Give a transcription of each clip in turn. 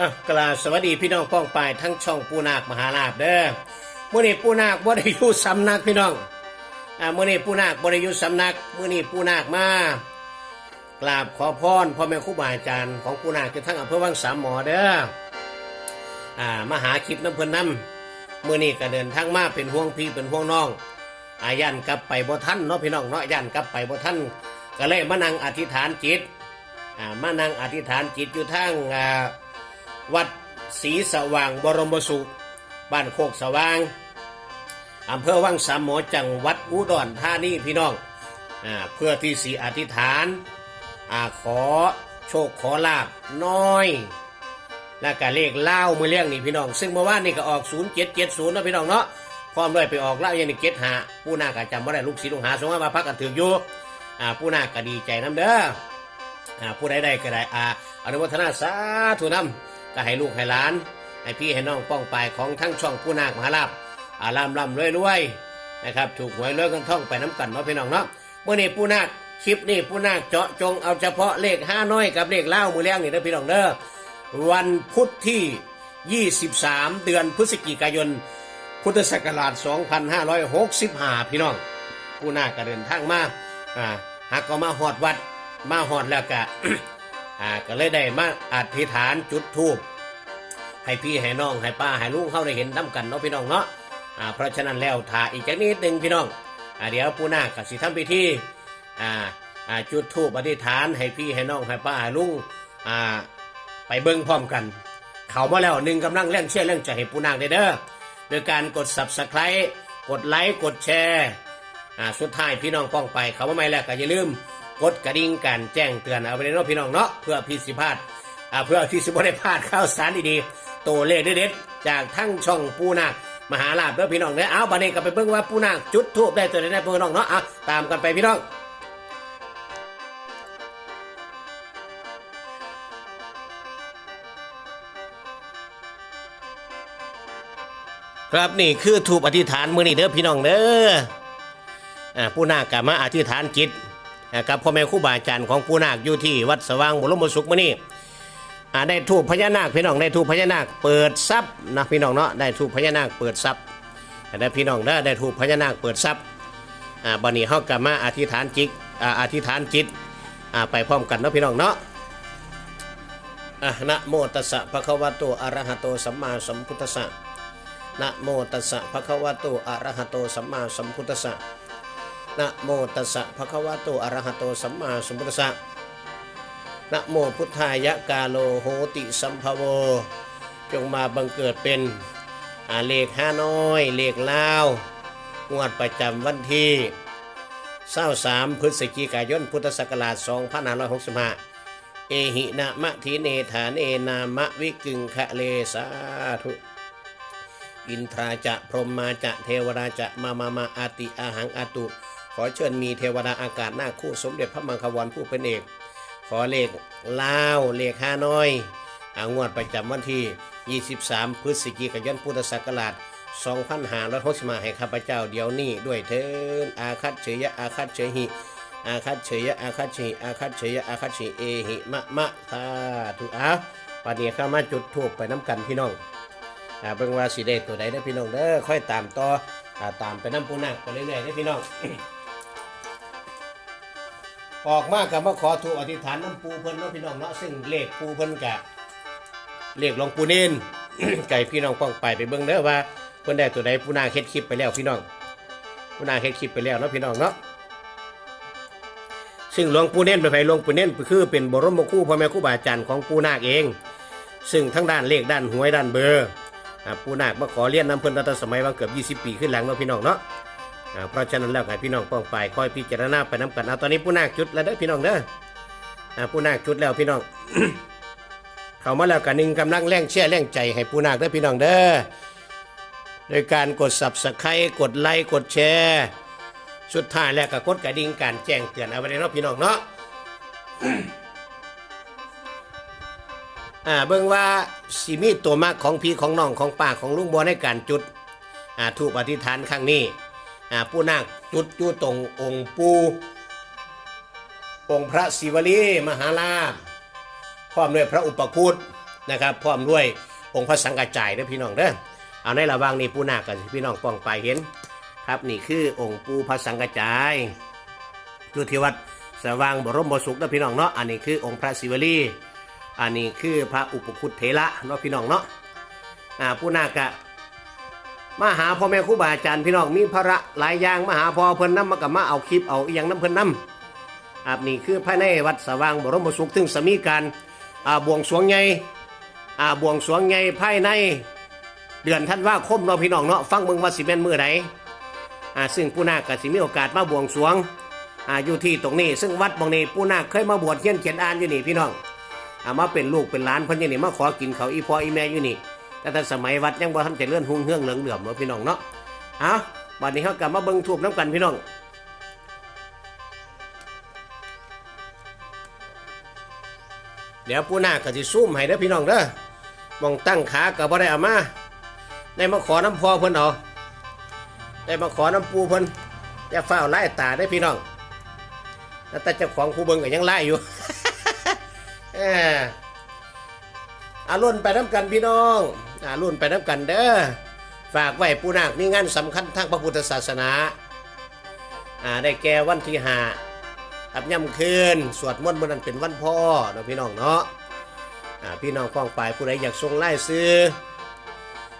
อะกราสวัสดีพี่น้องป้องปายทั้งช่องปูนาคมหาลาภเด้อมื่อนี้ปูนาคบ่ได้อยู่สำนักพี่น้องอ่ามื่อนี้ปูนาคบ่ได้อยู่สำนักมื่อนี้ปูนาคมากราบขอพรพ่อแม่ครูบาอาจารย์ของปูนาคจะทั้งอำเภอวังสามหมอเด้ออ่ามาหาคลิปน้ำเพลินน้ำมื่อนี้ก็เดินทางมาเป็นห่วงพี่เป็นห่วงน้องอายันกลับไปบ่ทันเนาะพี่น้องเนาะยันกลับไปบ่ทันก็เลยมานั่งอธิษฐานจิตอ่ามานั่งอธิษฐานจิตอยู่ทางอ่า วัดศรีสว่างบรมสุข บ้านโคกสว่างอำเภอวังสามหมอจังหวัดอุดรธานีพี่น้องอเพื่อที่สีอธิษฐานอาขอโชคขอลาบน้อย และก็เลขเล่ามือเลี้ยงนี่พี่น้อง ซึ่งเมื่อวานนี่ก็ออก0770นะพี่น้องเนาะพร้อมด้วยไปออกเล่าอย่างนี้เกตหาผู้นาก็จำว่าได้ลูกศิษย์ลูกหาสงฆ์มาพักกันถืออยู่ผู้นาก็ดีใจน้ำเด้อผู้ใดได้ก็ได้อาอนุโมทนาสาธุน้ำ ก็ให้ลูกให้หลาน ให้พี่ให้น้องป้องปายของทั้งช่องผู้นาคมหาลาภอารามร่ำรวยรวยนะครับถูกหวยรวยกันท่องไปน้ำกันเนาะพี่น้องเนาะเมื่อนี้ผู้นาคคลิปนี้ผู้นาคเจาะจงเอาเฉพาะเลขห้าน้อยกับเลขเล่ามือเลี้ยงนี่นะพี่น้องเด้อวันพุธที่ 23 เดือนพฤศจิกายน พุทธศักราช 2565 พี่น้องผู้นาคก็เดินทางมาอ่าหากก็มาหอดวัดมาหอดแล้วก็ อ่าก็เลยได้มาอธิษฐานจุดธูปให้พี่ให้น้องให้ป้าให้ลุงเข้าได้เห็นน้ำกันเนาะพี่น้องเนาะอ่าเพราะฉะนั้นแล้วถ่าอีกจักนิดหนึ่งพี่น้องอ่าเดี๋ยวปูนากับสิทำพิธีอ่าอ่าจุดธูปอธิษฐานให้พี่ให้น้องให้ป้าให้ลุงอ่าไปเบิ้งพร้อมกัน เขามาแล้วหนึ่งกำลังเล่นเชื่อเรื่องจะให้ปูนาคได้เด้อโดยการกด subscribe กดไลค์กดแชร์อ่าสุดท้ายพี่น้องป้องไปเขามาไม่แล้วก็อย่าลืม กดกระดิ่งการแจ้งเตือนเอาไปในรถพี่น้องเนาะเพื่อพี่สิพาดอ่าเพื่อที่สิบได้พลาดข่าวสารดีๆตัวเลขเด็ดๆจากทั้งช่องปูนามหาลาภเด้อพี่น้องเด้อเอาบัดนี้ก็ไปเบิ่งว่าปูนาจุดทูบได้ตัวไหนได้พี่น้องเนาะอะตามกันไปพี่น้องครับนี่คือทูบอธิษฐานมือนี้เด้อพี่น้องเด้ออ่าปูนาคก็มาอธิษฐานจิต นะครับพ่อแม่ครูบาอาจารย์ของปู่นาคอยู่ที่วัดสว่างบุรมสุขมื้อนี้อ่ได้ทูปพญานาคพี่น้องได้ทูปพญานาคเปิดทรัพย์นะพี่น้องเนาะได้ทูปพญานาคเปิดทรัพย์ได้พี่น้องได้ได้ทูปพญานาคเปิดทรัพย์อ่าบัดนี้เฮากลับมาอธิษฐานจิตอธิษฐานจิตไปพร้อมกันเนาะพี่น้องเนาะอะนะโมตัสสะภะคะวะโตอะระหะโตสัมมาสัมพุทธัสสะนะโมตัสสะภะคะวะโตอะระหะโตสัมมาสัมพุทธัสสะ นะโมตัสสะภะคะวะโตอะระหะโตสัมมาสัมพุทธัสสะนะโมพุทธายะกาโลโหติสัมภโว จงมาบังเกิดเป็นอาเลขห้าน้อย เลขลาวงวดประจำวันที่23พฤศจิกายนพุทธศักราช2565 เอหินะมะทีเนฐานเอนามะวิกึงคะเลสาธุอินทราจะพรหมมาจะเทวดาจะมามามาอาติอาหังอาตุ ขอเชิญมีเทวดาอากาศหน้าคู่สมเด็จพระมังควันผู้เป็นเอก ขอเลขลาวเลขห้าน้อยอางวดประจำวันที่ 23 พฤศจิกายนพุทธศักราช2565ให้ข้าพเจ้าเดี๋ยวนี้ด้วยเถินอาคัตเฉยะอาคัตเฉยหิอาคัตเฉยะอาคัตเฉยอาคัตเฉยะอาคัตเฉยเอหิมะมะทาทุอาปันนี้เข้ามาจุดทูบไปน้ำกันพี่น้องอ่าเบิ่งว่าสีเดตัวใดได้พี่น้องเด้อค่อยตามต่ออ่าตามไปน้ำปูนาคไปเรื่อยๆได้พี่น้อง ออกมากับมาขอถูกอธิษฐานน้ำปูเพิ่นเนาะพี่น้องเนาะซึ่งเลขปูเพิ่นกะเลขหลวงปูเน้น ไก่พี่น้องป้องไปไปเบิ่งเด้อว่าเพิ่นได้ตัวใดปูนาคเฮ็ดคลิปไปแล้วพี่น้องปูนาคเฮ็ดคลิปไปแล้วเนาะพี่น้องเนาะซึ่งหลวงปูเน้นไปนไผหลวงปูเน้นคือเป็นบรมครูพ่อแม่ครูบาอาจารย์ของปูนาคเอง ซึ่งทั้งด้านเลขด้านหวยด้านเบอร์ปูนาคมาขอเรียนน้ำเพิ่นตั้งแต่สมัยว่าเกือบ 20 ปีขึ้นหลังเนาะพี่น้องเนาะ เพราะฉะนั้นแล้วให้พี่น้องป้องไปคอยพิจารณาไปน้ำกันเอาตอนนี้ปูนาคจุดแล้วเด้อพี่น้องเด้ออ่าปูนาคจุดแล้วพี่น้อง เข้ามาแล้วกันหนึ่งกำลังแรงเชื่อแรงใจให้ปูนาคเด้อพี่น้องเด้อโดยการกด subscribe กดไลค์กดแชร์สุดท้ายแล้วก็กดกระดิ่งการแจ้งเตือนเอาไว้เลยเนาะพี่น้องเนาะอ่าเบิ่งว่าสิมีตัวมากของพี่ของน้องของป้าของลุงบัวในการจุดอ่าทูปอธิษฐานครั้งนี้ อ่าผู้นาคจุดอยู่ตรงองค์ปูองค์พระศิวลีมหาลาภพร้อมด้วยพระอุปคุตนะครับพร้อมด้วยองค์พระสังกัจจายเด้อพี่น้องเด้อเอาในระว่างนี้ปูนาคกันพี่น้องป้องไปเห็น ครับนี่คือองค์ปูพระสังกัจจายอยู่ที่วัดสว่างบรมสุขเด้อพี่น้องเนาะอันนี้คือองค์พระศิวลีอันนี้คือพระอุปคุตเถระเนาะพี่น้องเนาะอ่าปูนาคกะ มาหาพ่อแม่ครูบาอาจารย์พี่น้องมีภาระหลายอย่างมาหาพ่อเพิ่นนำมากับมาเอาคลิปเอาอีหยังน้ำเพิ่นนำอ่านี่คือภายในวัดสว่างบรมสุขถึงสมีการอ่าบวงสรวงใหญ่อ่าบวงสรวงใหญ่ภายในเดือนธันว่าคมเนาะพี่น้องเนาะฟังเบิ่งว่าสิแม่นมื้อใดอ่าซึ่งปู่นาคก็สิมีโอกาสมาบวงสรวงอ่าอยู่ที่ตรงนี้ ซึ่งวัดบางนี้ปู่นาคเคยมาบวชเขียนเขียนอ่านอยู่นี่พี่น้องอ่ามาเป็นลูกเป็นหลานเพิ่นอยู่นี่มาขอกินเขาอีพ่ออีแม่อยู่นี่ แต่แต่สมัยวัดยังบ่ทันเจริญหุ่งเฮืองเหลืองเหลื่อมเนาะพี่น้องเนาะเอาบัดนี้เขากลับมาเบิ่งทูบน้ำกันพี่น้องเดี๋ยวปูนาก็สิซุ่มให้เด้อพี่น้องเด้อมองตั้งขาก็บ่ได้เอามาได้มาขอน้ำพอเพิ่นเอาได้มาขอน้ำปูเพิ่นอย่าฝ้าไล่ตาได้พี่น้องแล้วแต่เจ้าของผู้เบิ่งก็ยังไล่อยู่ เออ อารุ่นไปน้ำกันพี่น้องอารุ่นไปน้ำกันเด้อฝากไว้ปูนาคมีงานสำคัญทางพระพุทธศาสนาอ่าได้แก่วันที่ห้าอับย่ำคืนสวดมนต์มื่อนั้นเป็นวันพ่อเนาะพี่น้องเนาะอ่าพี่น้องฟ้องไปผู้ใดอยากส่งไล่ซื้อ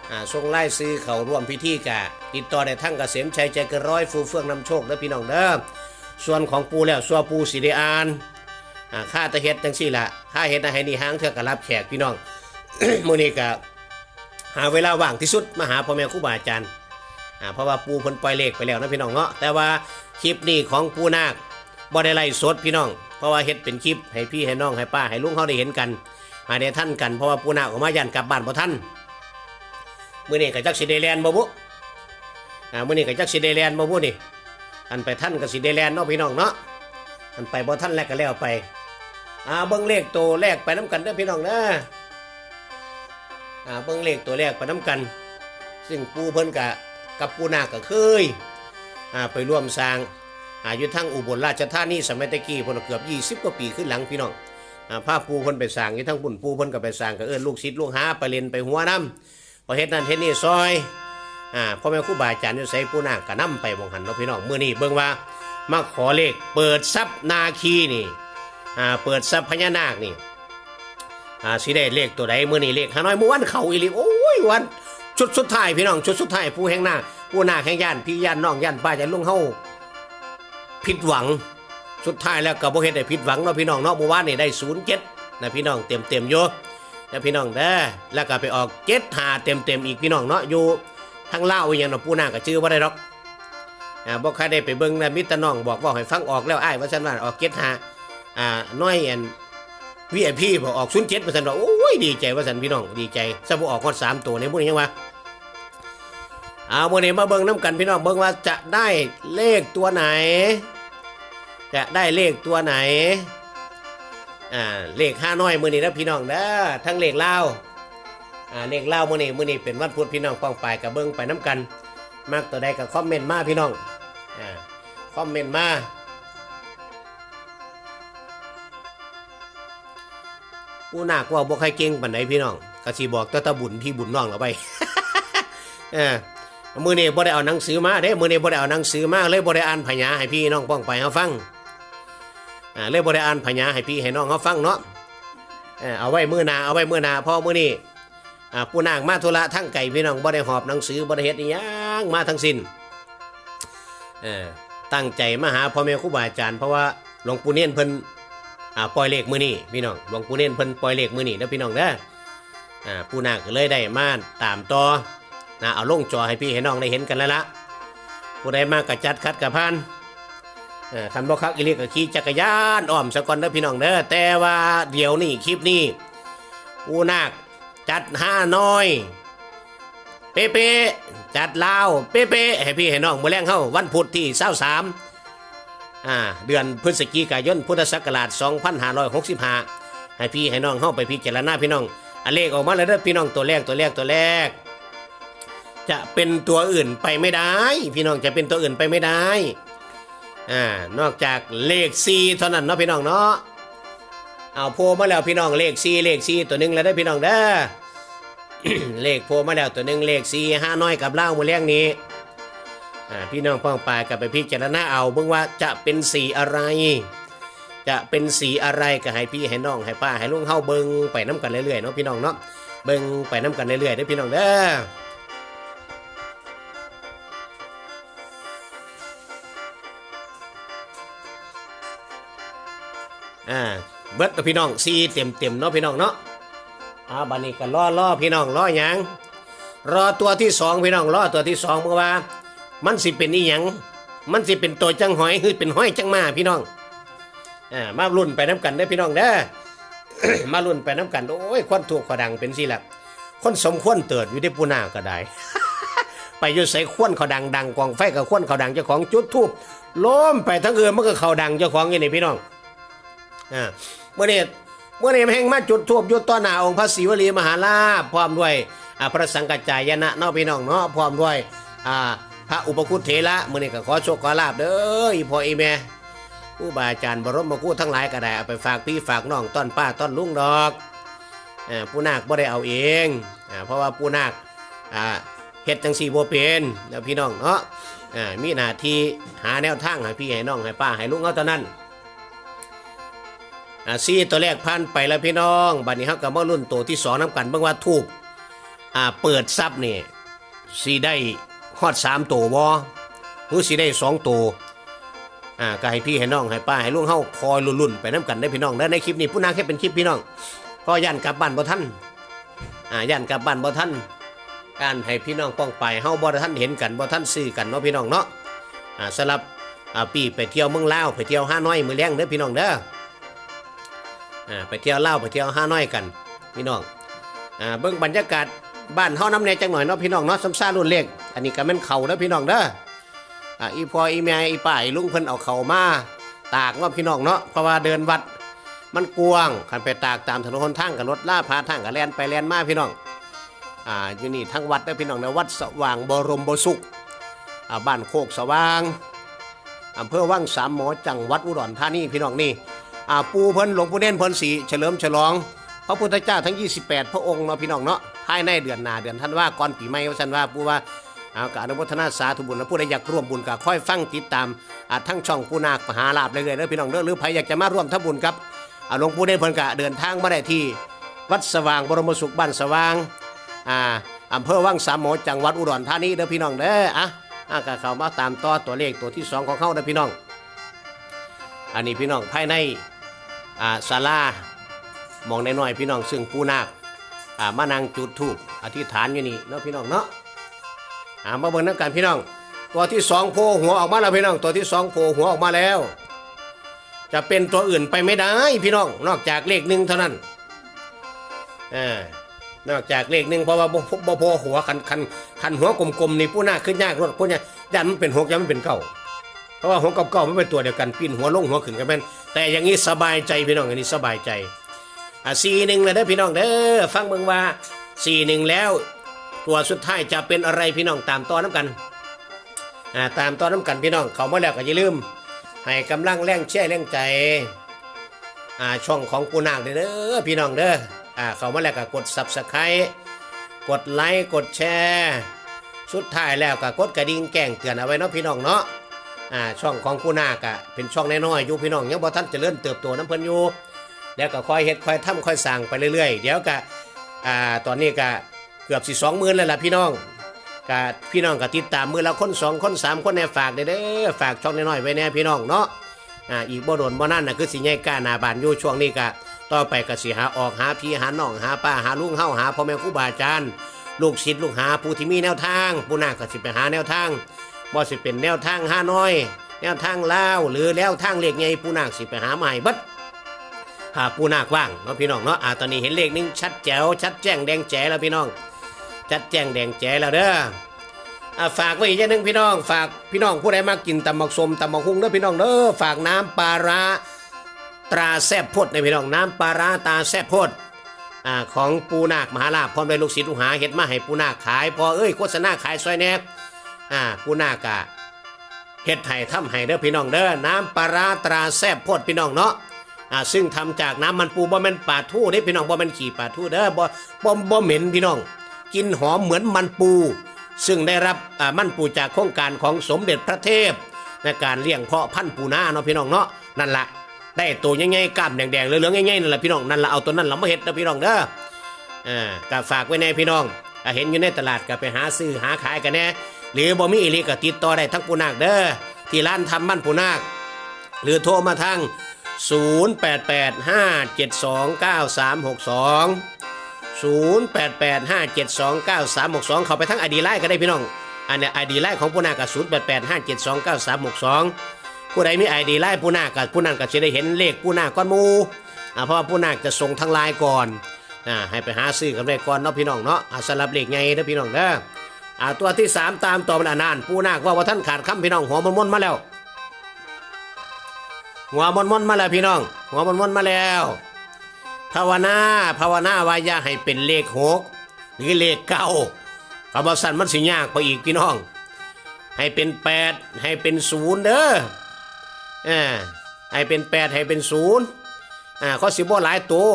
อ่าส่งไล่ซื้อเขาร่วมพิธีกะติดต่อได้ทั้งเกษมชัยใจเกินร้อยฟูเฟื่องนำโชคเด้อพี่น้องเด้อส่วนของปูแล้วส่วปูสิได้อ่านอ่าค่าตะเฮ็ดจังซี่ละค่าเฮ็ดนะให้นี่ห้างเถื่อก็รับแขกพี่น้อง มื้อนี้ก็หาเวลาว่างที่สุดมาหาพ่อแม่ครูบาอาจารย์อ่าเพราะว่าปูเพิ่นปล่อยเลขไปแล้วนะพี่น้องเนาะแต่ว่าคลิปนี้ของปูนาคบ่ได้ไล่สดพี่น้อง เพราะว่าเฮ็ดเป็นคลิปให้พี่ให้น้องให้ป้าให้ลุงเขาได้เห็นกันห้ได้ท่านกันเพราะว่าปูนาคออกมายันกลับบ้านบ่ทันมื้อนี้ก็จักสิได้แลนบ่บุอ่ามื้อนี้ก็จักสิได้แลนบ่บุนี่อันไปท่านก็สิได้แลนเนาะพี่น้องเนาะอันไปบ่ทันแล้วก็แล้วไปอ่าเบิ้งเลขตัวแรกไปน้ำกันเด้อพี่น้องนะอ่าเบิ้งเลขตัวแรกไปน้ำกัน ซึ่งปูเพิ่นกะกับปูนาก็เคยอ่าไปร่วมสร้างอายู่ทั้งอุบลราชธานีสมัยตะกี้พิ่นเกือบ20กว่าปีขึ้นหลังพี่น้องอ่าพปูเพิ่นไปสร้างอยู่ทั้งบุญปูเพิ่นก็ไปสร้างก็เอิ้นลูกศิษย์ลูกหาไปเรียนไปหัวน้ำพอเฮ็ดนั่นเฮ็ดนี่ซอยอ่าพ่อแม่ครูบาอาจารย์อยู่ไสปูนาคก็นํไปบ่งหันเนาะพี่น้องมื้อนี้เบิ่งว่ามาขอเลขเปิดทรัพย์นาคีนี่อ่าเปิดทรัพย์พญานาคนี่ อ่าสิได้เลขตัวใดมื้อนี้เลขหาน้อยมื่อวันเขาอีหลีโอ้ยวันชุดสุดท้ายพี่น้องชุดสุดท้ายผู้แห่งหน้าผู้หน้าแห่งย่านพี่ย่านน้องย่านป้าจะลุงเฮาผิดหวังสุดท้ายแล้วก็บ่เฮ็ดให้ผิดหวังเนาะพี่น้องเนาะเมื่อวานนี่ได้07นะพี่น้องเต็มเต็มๆอยู่นะพี่น้องเด้อแล้วก็ไปออก7 5เต็มเต็มอีกพี่น้องเนาะอยู่ทางเล่าอีหยังเนาะผู้นาก็ชื่อบ่าได้ดอกอ่าบ่ใครได้ไปเบิ่งนะมิตรน้องบอกว่าให้ฟังออกแล้วอ้ายว่าซั่นว่าออก7 5อ่าน้อยอัน วีไอพีพอออกศูนย์เจ็ดเปอร์เซ็นต์ว่าโอ้ยดีใจว่าสันพี่น้องดีใจสบูออกคอดสามตัวในพวกนี้ยังวะเอาโมนี้มาเบิ้งน้ำกันพี่น้องเบิ้งว่าจะได้เลขตัวไหน จะได้เลขตัวไหนอ่าเลขห้าน้อยมือนี้นะพี่น้องเด้อทั้งเลขเล่าอ่าเลขเล่าวมือนี้มือนี้เป็นวันพุธพี่น้องป้องไปกับเบิ้งไปน้ำกัน มากตัวใดกับคอมเมนต์มาพี่น้องอ่าคอมเมนต์มา กูน่ากว่าบ่ใครเก่งปานใดพี่น้องก็สิบอกต่ตาบุญพี่บุญน้องเราไปเออมื้อนี้บ่ได้เอาหนังสือมาเด้มื้อนี้บ่ได้เอาหนังสือมาเลยบ่ได้อ่านพญาให้พี่น้องป้องไปเฮาฟังอ่าเลยบ่ได้อ่านพญาให้พี่ให้น้องเฮาฟังเนาะเออเอาไว้มื้อหน้าเอาไว้มื้อหน้าพอมื้อนี้อ่าปู่นางมาธุระทั้งไก่พี่น้องบ่ได้หอบหนังสือบ่ได้เฮ็ดอีหยังมาทั้งสิ้นเออตั้งใจมาหาพ่อแม่ครูบาอาจารย์เพราะว่าหลวงปู่เนียนเพิ่น อ่าปล่อยเลขมือนี่พี่น้องหลวงปู่เน้นเพิ่นปล่อยเลขมือนี่นะพี่น้องเด้ออ่าปู่นาคก็เลยได้มาตามต่อนะเอาลงจอให้พี่ให้น้องได้เห็นกันแล้วละผู้ใดมากกระจัดคัดกระพันอ่าคันบ่คักอีเลียก็ขี่จักรยานอ้อมสะก่อนเด้อพี่น้องเด้อแต่ว่าเดี๋ยวนี้คลิปนี้ปู่นาคจัดห้าน้อย เป๊ะจัดลาว เป๊ะให้พี่ให้น้องมื้อแรงเฮาวันพุธที่23 อ่าเดือนพฤศจิกายนพุทธศักราช 2565 ให้พี่ให้น้องเข้าไปพิจารณาพี่น้องอเลขออกมาแล้วเด้อพี่น้องตัวแรกตัวแรกตัวแรก จะเป็นตัวอื่นไปไม่ได้ พี่น้องจะเป็นตัวอื่นไปไม่ได้อ่านอกจากเลข4เท่านั้นเนาะพี่น้องเนาะเอาโพมาแล้วพี่น้องเลขสี่เลขสี่ตัวหนึ่งแล้วได้อพี่น้องเด้อเลขโพมาแล้วตัวหนึ่งเลขสี่ห้าน้อยกับเล่ามือเลี้ยงนี้ พี่น้องป้องปลายกับไปพิจารณาเอาเบิ่งว่าจะเป็นสีอะไร จะเป็นสีอะไรก็ให้พี่ให้น้องให้ป้าให้ลุงเฮาเบิ่งไปน้กันเรื่อยๆเนาะพี่น้องเนาะเบิ่งไปน้กันเรื่อยๆเด้อพี่น้องเด้ออ่าเบิดกับพี่น้องซีเต็มเต็มๆเนาะพี่น้องเนาะอ่าบันนี้ก็ล่อล่อพี่น้องล่อยังรอตัวที่สองพี่น้องรอตัวที่สองเมื่อว่า มันสิเป็นอีหยังมันสิเป็นตัวจังหอยคือเป็นห้อยจังมาพี่น้องอ่ามารุ่นไปน้ำกันเด้พี่น้องเด้อ มารุ่นไปน้ำกันโอ้ยควันถูกขวดังเป็นสิละคนสมควรเติดอยู่ที่ปูนาก็ได้ ไปอยู่ใส่ควนเขาดังดังกองไฟกับควนเขาดังเจ้าของจุดทูบล้มไปทั้งเอือมันก็เขาดังเจ้าของอย่างนี้พี่น้องอ่าเมื่อเนี้เมื่อเนี้แห่งมาจุดทูบยุดต่อหน้าองค์พระศิวลีมหาลาภพร้อมด้วยอ่าพระสังกัจจายนะเนาะพี่น้องเนาะพร้อมด้วยอ่า พระอุปคุตเถระมื่อนี้ก็ขอโชคขอลาบเด้ออีพ่ออีแม่ผู้บาอาจารย์บรมครูทั้งหลายก็ได้เอาไปฝากพี่ฝากน้องต้อนป้าต้อนลุงดอกอ่าผู้นาคบ่ได้เอาเองอ่าเพราะว่าผู้นาคอ่าเฮ็ดจังสี่บ่เป็นแล้วพี่น้องเนาะอ่ามีหน้าที่หาแนวทางให้พี่ให้น้องให้ป้าให้ลุงเอาเท่านั้นอ่าซี่ตัวแรกพันไปแล้วพี่น้องบัดนี้เขาก็มารุ่นตัวที่สองน้ำกันเบิ่งว่าทูบอ่าเปิดซับนี่สีได้ ฮอดสามตัวบ่หรือสีได้สองตัวอ่าก็ให้พี่ให้น้องให้ป้าให้ลุงเฮาคอยรุ่นๆไปน้ำกันได้พี่น้องได้ในคลิปนี้ผู้นางแค่เป็นคลิปพี่น้องก็ย่านกลับบ้านบ่ทันอ่าย่านกลับบ้านบ่ทันการให้พี่น้องป้องไปเฮาบ่ทันเห็นกันบ่ทันซื้อกันเนาะพี่น้องเนาะอ่าสำหรับอ่าปีไปเที่ยวเมืองลาวไปเที่ยวฮาน้อยมือแรงเด้อพี่น้องเด้ออ่าไปเที่ยวเล่าวไปเที่ยวห้าน้อยกันพี่น้องอ่าเบิ่งบรรยากาศบ้านเฮาน้ำแน่จังหน่อยเนาะพี่น้องเนาะซ้ำซ่ารุ่นเล็ก อันนี้ก็แม่นเขาเด้อพี่น้องเด้ออ่าอีพออีแม่อีป้าอีลุงเพิ่นเอาเขามา ตากเนาะพี่น้องเนาะเพราะว่าเดินวัดมันกวางคันไปตากตามถนนหนทางกับรถล่าพาทางกับแลนไปแลนมาพี่น้องอ่าอยู่นี่ทั้งวัดเด้อพี่น้องเด้อวัดสว่างบรมบสุขอ่าบ้านโคกสว่างอำเภอวังสามหมอจังหวัดอุดรธานีพี่น้องนี่อ่าปูเพิ่นหลวงปู่เน่นเพิ่นสีเฉลิมฉลอง พระพุทธเจ้าทั้ง 28 พระองค์เนาะพี่น้องเนาะภายในเดือนหน้าเดือนธันว่าก่อนปีใหม่ว่าซั่นว่าปูว่า เอากอนุโมทนาสาธุบุญและผู้ใดอยากร่วมบุญก็ค่อยฟังติดตามอาทั้งช่องปูนาคมหาลาภเรื่อยๆเด้อพี่น้องเด้อหรือใครอยากจะมาร่วมทำบุญครับอาหลวงปู่เน่นเพิ่นก็เดินทางมาได้ที่วัดสว่างบรมสุขบ้านสว่างอ่าอำเภอวังสามหมอจังหวัดอุดรธานีเด้อพี่น้องเด้ออะอะก็เข้ามาตามต่อตัวเลขตัวที่สองของเขาเด้อพี่น้อง อันนี้พี่น้องภายในอ่าศาลามองน้อยๆพี่น้องซึ่งปูนาคอ่ามานั่งจุดธูปอธิษฐานอยู่นี่เนาะพี่น้องเนาะ อ่ามาเบิ่งน้ำกันพี่น้อง ตัวที่สองโผล่หัวออกมาแล้วพี่น้อง ตัวที่สองโผล่หัวออกมาแล้ว จะเป็นตัวอื่นไปไม่ได้พี่น้อง นอกจากเลขหนึ่งเท่านั้นอ่านอกจากเลขหนึ่งเพราะว่าบ่บ่พอหัวคันคันคันหัวกลมๆนี่ปูนาขึ้นยากรถปูนาย่านมันเป็นหกย่านมันเป็นเก้าเพราะว่าหัวกับเก้ามันเป็นตัวเดียวกันปิ้นหัวลงหัวขึ้นกันเป็นแต่อย่างนี้สบายใจพี่น้องอันนี้สบายใจอะสี่หนึ่งเลยเด้อพี่น้องเด้อฟังเบิ่งว่าสี่หนึ่งแล้ว ตัวสุดท้ายจะเป็นอะไรพี่น้องตามต่อน้ำกันอ่าตามต่อน้ำกันพี่น้องเขามาแล้วก็อย่าลืม ให้กำลังแรงแช่แรงใจอ่าช่องของปูนาคเด้อพี่น้องเด้ออ่าเขามาแล้วก็กด subscribe กดไลค์กดแชร์สุดท้ายแล้วก็กดกระดิ่งแจ้งเตือนเอาไว้เนาะพี่น้องเนาะอ่าช่องของผู้นาคอะเป็นช่องน้อยๆอยู่พี่น้องยังบ่ทันจะเจริญเติบโตน้ำเพิ่นอยู่แล้วก็คอยเฮ็ดคอยทำค่อยสร้างไปเรื่อยๆ เดี๋ยวก็อ่าตอนนี้ก็ เกือบสิสองหมื่นแล้วล่ะพี่น้องก็พี่น้องก็ติดตามมือละคนสองคนสามคนแน่ฝากเด้อเด้อฝากช่องน้อยๆไว้แน่พี่น้องเนาะอ่าอีกบ่โดนบ่นั่นน่ะคือสิใหญ่กล้าหน้าบานอยู่ช่วงนี้ก็ต่อไปก็สิหาออกหาพี่หาน้องหาป้าหาลุงเฮาหาพ่อแม่ครูบาอาจารย์ลูกศิษย์ลูกหาผู้ที่มีแนวทางผู้นาคก็สิไปหาแนวทางบ่สิเป็นแนวทางห้าน้อย แนวทางลาวหรือแนวทางเลขใหญ่ปูนาคสิไปหาใหม่บัดหาปูนาคว่างเนาะพี่น้องเนาะอ่าตอนนี้เห็นเลขหนึงชัดแจ๋วชัดแจ้งแดงแจ๋แล้วพี่น้อง ชัดแจ้งแดงแจ๋แล้วเด้ออ่าฝากไว้อีกอย่างนึงพี่น้อง ฝากพี่น้องผู้ใดมากินตำบักสมตำบักฮุงเด้อพี่น้องเด้อฝากน้ำปลาร้าตราแซบพดในพี่น้องน้ำปลาร้าตาแซบพดอ่าของปูนาคมหาลาภพร้อมด้วยลูกศิษย์ลูกหาเห็ดมาให้ปูนาคขาย พอเอ้ยโฆษณาขายซอยแนบอ่าปูนากะเฮ็ดไห้ทำไห้เด้อพี่น้องเด้อน้ำปลาร้าตราแซ่บพดพี่น้องเนาะอ่าซึ่งทำจากน้ำมันปูบ่แม่นปลาทูเด้พี่น้องบ่แม่นขี่ปลาทูเด้อบ่บ่บ่เหม็นพี่น้อง กินหอมเหมือนมันปู ซึ่งได้รับมันปูจากโครงการของสมเด็จพระเทพ ในการเลี้ยงเพาะพันธุ์ปูนาเนาะพี่น้องเนาะนั่นละได้ตัวใหญ่ๆกล้ามแดงๆเหลืองๆใหญ่ๆนั่นแหละพี่น้องนั่นละเอาตัวนั้นเรามาเฮ็ดนะพี่น้องเด้ออ่าก็ฝากไว้ในพี่น้องเห็นอยู่ในตลาดก็ไปหาซื้อหาขายกันแน่หรือบ่มีอีหลีก็ติดต่อได้ทั้งปูนาคเด้อที่ร้านทำมันปูนาคหรือโทรมาทาง 0885729362 0885729362 เข้าไปทั้งไอดีไลน์ก็ได้พี่น้อง อันเนี้ไอดีไลน์ของผู้นากับ0885729362 ผู้ใดมีไอดีไลน์ผู้นากับผู้นั้นก็จะได้เห็นเลขผู้นาก้อนมูอ่าเพราะว่าผู้นาจะส่งทางไลน์ก่อนอ่าให้ไปหาซื้อกันได้ก่อนเนาะพี่น้องเนาะอ่าสำหรับเลขไงเด้อพี่น้องเด้ออ่าตัวที่สามตามต่อมันนานผู้นาว่าว่าท่านขาดคำพี่น้องหัวมันมนมาแล้วหัวมนมนมาแล้วพี่น้อง หัวมนมนมาแล้ว ภาวนาภาวนาว่าอย่าให้เป็นเลขหกหรือเลขเก้าคำว่าสั้นมันสิยากไปอีกพี่น้อง ให้เป็นแปดให้เป็นศูนย์เด้ออ่าให้เป็นแปดให้เป็นศูนย์อ่าเขาสิบ่หลายตัว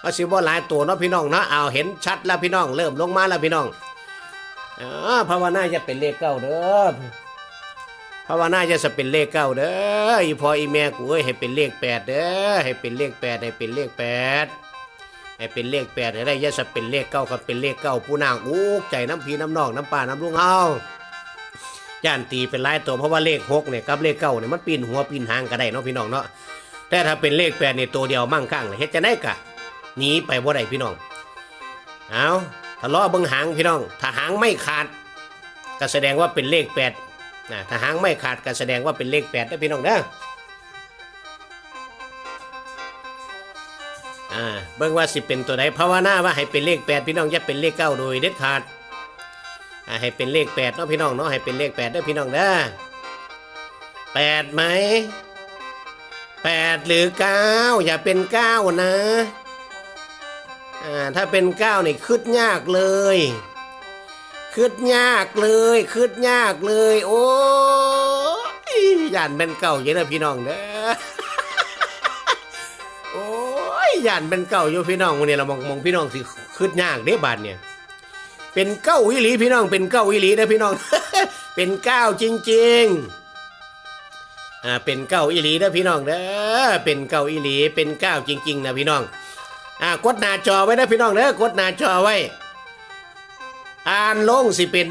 เขาสิบ่หลายตัวเนาะพี่น้องเนาะเอาเห็นชัดแล้วพี่น้อง เริ่มลงมาแล้วพี่น้องอ่าภาวนาจะเป็นเลขเก้าเด้อ ภาวนาจะสเป็นเลขเก้าเด้ออีพออีแม่กูเอ้ยให้เป็นเลขแปดเด้อให้เป็นเลขแปดให้เป็นเลขแปดให้เป็นเลขแปดให้ได้อยะสเป็นเลขเก้ากับเป็นเลขเก้าผู้นางอู้ใจน้ำพีน้ำนองน้ำป่าน้ำลุงเฮาย่านตีเป็นลายตัวเพราะว่าเลขหกเนี่ยกับเลขเก้าเนี่ยมันปีนหัวปีนหางก็ได้เนาะพี่น้องเนาะแต่ถ้าเป็นเลขแปดเนี่ยตัวเดียวมั่งคั่งเลยเฮ็ดจะได้กะหนีไปบ่ได้พี่น้องเอาถ้าล้อเบิ่งหางพี่น้องถ้าหางไม่ขาด ก็แสดงว่าเป็นเลขแปด นะถ้าหางไม่ขาดก็แสดงว่าเป็นเลขแปดนะพี่น้องนะอ่าเบิ่งว่าสิเป็นตัวไหนภาวนาว่าให้เป็นเลขแปดพี่น้องอย่าเป็นเลขเก้าโดยเด็ดขาดอ่าให้เป็นเลขแปดเนาะพี่น้องเนาะให้เป็นเลขแปดเด้พี่น้องเด้อแปดไหมแปดหรือเก้าอย่าเป็นเก้านะอ่าถ้าเป็นเก้านี่คืดยากเลย คืดยากเลยคืดยากเลย โอ้ยย่านเป็นเก่าเยอะนะพี่น้องเด้อโอ้ยย่านเป็นเก่าอยู่พี่น้องวันนี้เรามองมองพี่น้องสิคืดยากเด้บาดเนี่ย เป็นเก้าวิลีพี่น้องเป็นเก้าวิลีนะพี่น้อง เป็นเก้าจริงๆอ่าเป็นเก้าอิลีนะพี่น้องเด้อเป็นเก้าอิลีเป็นเก้าจริง ๆ นะพี่น้องอ่ากดหน้าจอไว้นะพี่น้องเด้อกดหน้าจอไว้ อ่านลงสิเป็น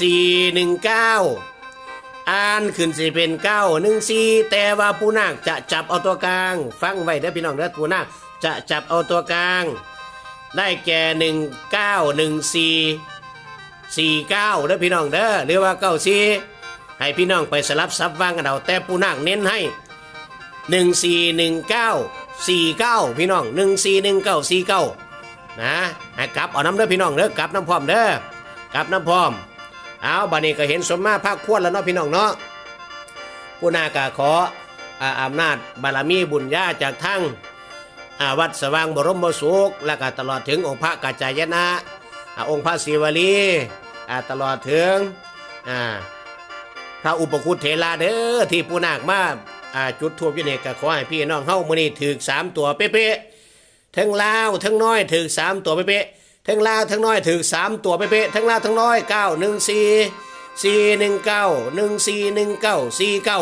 419อ่านขึ้นสิเป็น914แต่ว่าผู้นาคจะจับเอาตัวกลาง ฟังไว้เด้อพี่น้องเด้อผู้นาคจะจับเอาตัวกลาง ได้แก่1914 49เด้อพี่น้องเด้อหรือว่า94ให้พี่น้องไปสลับซับวางกันเอาแต่ผู้นาคเน้นให้141949พี่น้อง141949น นะให้กลับเอาน้ำเด้อพี่น้องเด้อกลับน้ำพร้อมเด้อกลับน้ำพร้อม เอาบัดนี้ก็เห็นสมมาภาคควรแล้วเนาะพี่น้องเนาะผู้นากาขออาอำนาจบารมีบุญญาจากทั้งอาวัดสว่างบรมสุขและก็ตลอดถึงองค์พระกัจจายนะองค์พระศิวลีตลอดถึงพระอุปคุตเถระเด้อที่ผู้นาคมาจุดทูบอยูนี่ก็ขอให้พี่น้องเฮ้ามือนี้ถือสามตัวเป๊ะ ทั้งลาวทั้งน้อยถือสามตัวเป๊ะทั้งลาวทั้งน้อยถือสามตัวเป๊ะทั้งลาวทั้งน้อยเก้าหนึ่งสี่สี่หนึ่งเก้าหนึ่งสี่หนึ่งเก้าสี่เก้า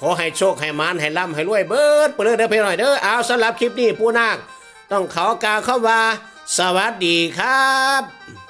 ขอให้โชคให้มานให้ร่ำให้รวยเบิดไปเลยเด้อพี่หน่อยเด้อเอาสำหรับคลิปนี้ผู้นาคต้องขอกล่าวเข้าว่า สวัสดีครับ